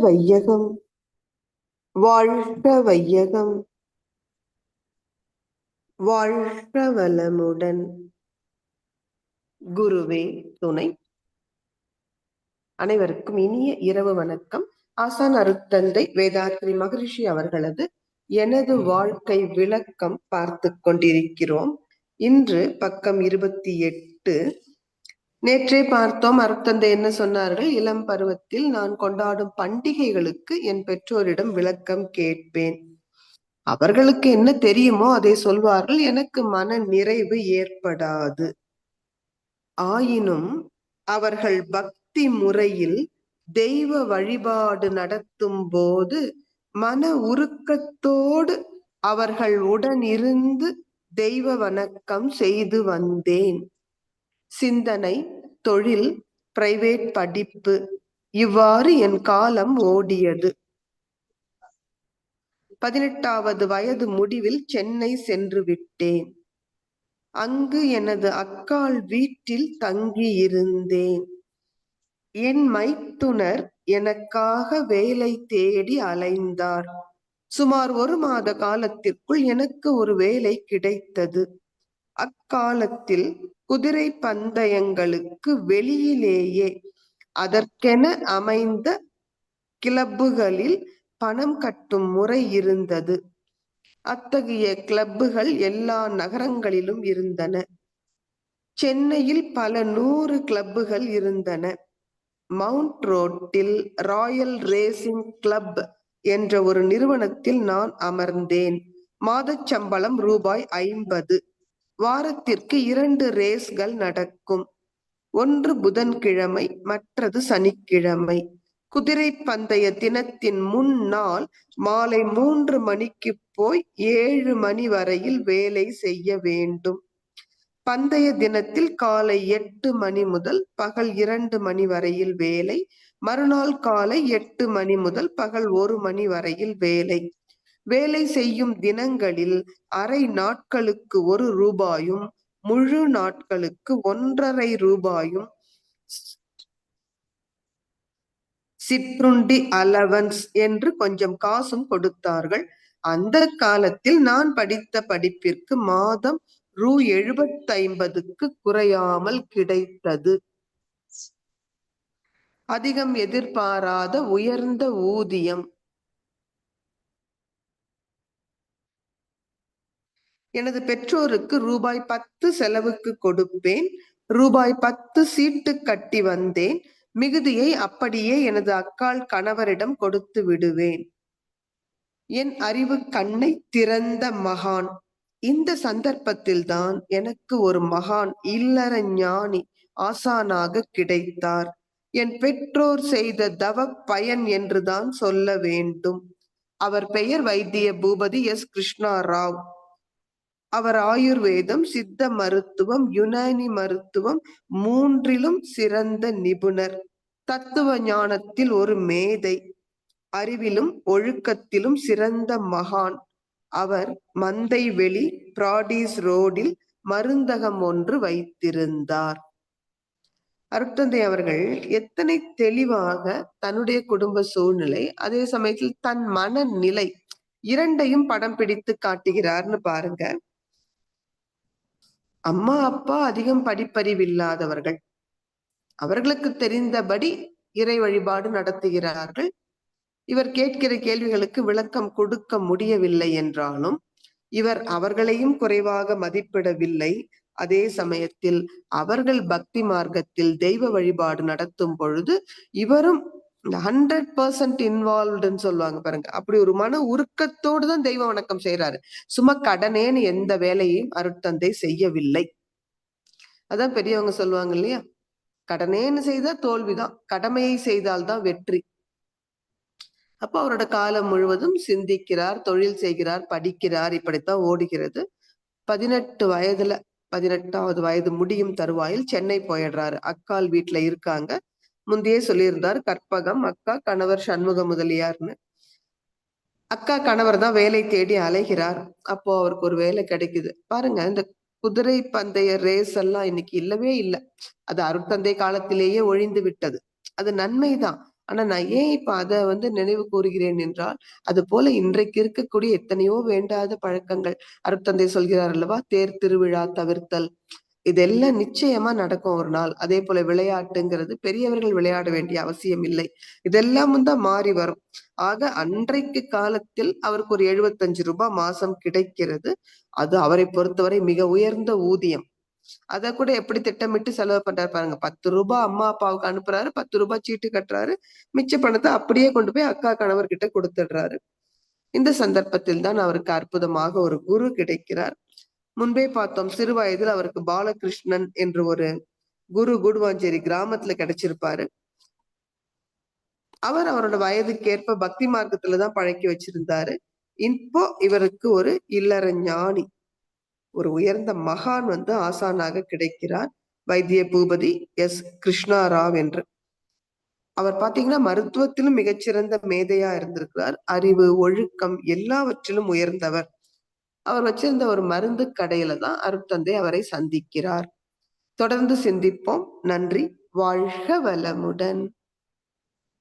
வையகம். வாழ்க வையகம். வாழ்க வளமுடன். குருவே துணை. அனைவருக்கும் இனிய இரவு வணக்கம். ஆசான் அருத்தந்தை வேதாத்ரி மகரிஷி அவர்களது எனது வாழ்க்கை விளக்கம் பார்த்து கொண்டிருக்கிறோம். இன்று பக்கம் இருபத்தி எட்டு நேற்றே பார்த்தோம் அருத்தந்தை என்ன சொன்னார்கள்? இளம் பருவத்தில் நான் கொண்டாடும் பண்டிகைகளுக்கு என் பெற்றோரிடம் விளக்கம் கேட்பேன். அவர்களுக்கு என்ன தெரியுமோ அதை சொல்வார்கள். எனக்கு மன நிறைவு ஏற்படாது. ஆயினும் அவர்கள் பக்தி முறையில் தெய்வ வழிபாடு நடத்தும் போது மன உருக்கத்தோடு அவர்கள் உடனிருந்து தெய்வ வணக்கம் செய்து வந்தேன். சிந்தனை தொழில் பிரைவேட் படிப்பு இவ்வாறு என் காலம் ஓடியது. பதினெட்டாவது வயது முடிவில் சென்னை சென்று விட்டேன். அங்கு எனது அக்காள் வீட்டில் தங்கி இருந்தேன் என் மைத்துனர் எனக்காக வேலை தேடி அலைந்தார். சுமார் ஒரு மாத காலத்திற்குள் எனக்கு ஒரு வேலை கிடைத்தது. அக்காலத்தில் குதிரை பந்தயங்களுக்கு வெளியிலேயே அதற்கென அமைந்த கிளப்புகளில் பணம் கட்டும் முறை இருந்தது. அத்தகைய கிளப்புகள் எல்லா நகரங்களிலும் இருந்தன. சென்னையில் பல நூறு கிளப்புகள் இருந்தன. மவுண்ட் ரோட்டில் ராயல் ரேசிங் கிளப் என்ற ஒரு நிறுவனத்தில் நான் அமர்ந்தேன். மாதச் சம்பளம் ரூபாய் ஐம்பது. வாரத்திற்கு இரண்டு ரேஸ்கள் நடக்கும். ஒன்று புதன்கிழமை மற்றது சனிக்கிழமை. குதிரை பந்தய தினத்தின் முன்னால் மாலை மூன்று மணிக்கு போய் ஏழு மணி வரையில் வேலை செய்ய வேண்டும். பந்தய தினத்தில் காலை எட்டு மணி முதல் பகல் இரண்டு மணி வரையில் வேலை. மறுநாள் காலை எட்டு மணி முதல் பகல் ஒரு மணி வரையில் வேலை. வேலை செய்யும் தினங்களில் அரை நாட்களுக்கு ஒரு ரூபாயும் முழு நாட்களுக்கு ஒன்றரை ரூபாயும் சிற்றுண்டி அலவன்ஸ் என்று கொஞ்சம் காசும் கொடுத்தார்கள். அந்த காலத்தில் நான் படித்த படிப்பிற்கு மாதம் ரூ எழுபத்தி ஐம்பதுக்கு குறையாமல் கிடைத்தது. அதிகம் எதிர்பாராத உயர்ந்த ஊதியம். எனது பெற்றோருக்கு ரூபாய் பத்து செலவுக்கு கொடுப்பேன். ரூபாய் பத்து சீட்டு கட்டி வந்தேன். மிகுதியை அப்படியே எனது அக்காள் கணவரிடம் கொடுத்து விடுவேன். என் அறிவு கண்ணை திறந்த மகான். இந்த சந்தர்ப்பத்தில் தான் எனக்கு ஒரு மகான் இல்லற ஞானி ஆசானாக கிடைத்தார். என் பெற்றோர் செய்த தவ பயன் என்றுதான் சொல்ல வேண்டும். அவர் பெயர் வைத்திய பூபதி எஸ். கிருஷ்ணா ராவ் அவர் ஆயுர்வேதம் சித்த மருத்துவம் யுனானி மருத்துவம் மூன்றிலும் சிறந்த நிபுணர். தத்துவ ஞானத்தில் ஒரு மேதை அறிவிலும் ஒழுக்கத்திலும் சிறந்த மகான். அவர் மந்தை வெளி பிராடிஸ் ரோடில் மருந்தகம் ஒன்று வைத்திருந்தார். அருட்தந்தை அவர்கள் எத்தனை தெளிவாக தன்னுடைய குடும்ப சூழ்நிலை அதே சமயத்தில் தன் மனநிலை இரண்டையும் படம் பிடித்து காட்டுகிறார்னு பாருங்க. அம்மா அப்பா அதிகம் படிப்பறிவில்லாதவர்கள். அவர்களுக்கு தெரிந்தபடி இறை வழிபாடு நடத்துகிறார்கள். இவர் கேட்கிற கேள்விகளுக்கு விளக்கம் கொடுக்க முடியவில்லை என்றாலும் இவர் அவர்களையும் குறைவாக மதிப்பிடவில்லை. அதே சமயத்தில் அவர்கள் பக்தி மார்க்கத்தில் தெய்வ வழிபாடு நடத்தும் பொழுது இவரும் ஹண்ட்ரட் பர்சன்ட் இன்வால்வ்டுன்னு சொல்லுவாங்க பாருங்க. அப்படி ஒரு மன உருக்கத்தோடு தான் தெய்வ வணக்கம் செய்யறாரு சும்மா கடனேன்னு எந்த வேலையையும் அருட்தந்தை செய்யவில்லை. அதான் பெரியவங்க சொல்லுவாங்க இல்லையா? கடனேன்னு செய்தா தோல்விதான் கடமையை செய்தால்தான் வெற்றி. அப்போ அவரோட காலம் முழுவதும் சிந்திக்கிறார் தொழில் செய்கிறார் படிக்கிறார். இப்படித்தான் ஓடுகிறது. பதினெட்டு வயதுல பதினெட்டாவது வயது முடியும் தருவாயில் சென்னை போயிடுறாரு. அக்கால் வீட்டுல இருக்காங்க. முந்தையே சொல்லியிருந்தார் கற்பகம் அக்கா கணவர் சண்முக முதலியார்னு. அக்கா கணவர் தான் வேலை தேடி அலைகிறார். அப்போ அவருக்கு ஒரு வேலை கிடைக்குது. பாருங்க இந்த குதிரை பந்தய ரேஸ் எல்லாம் இன்னைக்கு இல்லவே இல்லை. அது அருட்தந்தை காலத்திலேயே ஒழிந்து விட்டது. அது நன்மைதான் ஆனா நான் ஏன் இப்ப அத வந்து நினைவு கூறுகிறேன் என்றால் அது போல இன்றைக்கு இருக்கக்கூடிய எத்தனையோ வேண்டாத பழக்கங்கள். அருட்தந்தை சொல்கிறார் அல்லவா? தேர் திருவிழா தவிர்த்தல். இதெல்லாம் நிச்சயமா நடக்கும் ஒரு நாள். அதே போல விளையாட்டுங்கிறது பெரியவர்கள் விளையாட வேண்டிய அவசியம் இல்லை. இதெல்லாம் தான் மாறி வரும். ஆக அன்றைக்கு காலத்தில் அவருக்கு ஒரு எழுபத்தஞ்சு ரூபாய் மாசம் கிடைக்கிறது. அது அவரை பொறுத்தவரை மிக உயர்ந்த ஊதியம். அத கூட எப்படி திட்டமிட்டு செலவு பண்றாரு பாருங்க. பத்து ரூபாய் அம்மா அப்பாவுக்கு அனுப்புறாரு. பத்து ரூபாய் சீட்டு கட்டுறாரு. மிச்ச பணத்தை அப்படியே கொண்டு போய் அக்கா கணவர்கிட்ட கொடுத்துடுறாரு. இந்த சந்தர்ப்பத்தில் தான் அவருக்கு அற்புதமாக ஒரு குரு கிடைக்கிறார். முன்பே பார்த்தோம் சிறு வயதில் அவருக்கு பாலகிருஷ்ணன் என்று ஒரு குரு குடுவாஞ்சேரி கிராமத்துல கிடைச்சிருப்பாரு. அவர் அவரோட வயதுக்கேற்ப பக்தி மார்க்கத்துலதான் பழக்கி வச்சிருந்தாரு. இப்போ இவருக்கு ஒரு இல்லற ஞானி ஒரு உயர்ந்த மகான் வந்து ஆசானாக கிடைக்கிறார் வைத்திய பூபதி எஸ் கிருஷ்ணாராவ் என்று. அவர் பாத்தீங்கன்னா மருத்துவத்திலும் மிகச்சிறந்த மேதையா இருந்திருக்கிறார். அறிவு ஒழுக்கம் எல்லாவற்றிலும் உயர்ந்தவர். அவர் வச்சிருந்த ஒரு மருந்து கடையில தான் அருட்தந்தை அவரை சந்திக்கிறார். தொடர்ந்து சிந்திப்போம். நன்றி. வாழ்க வளமுடன்.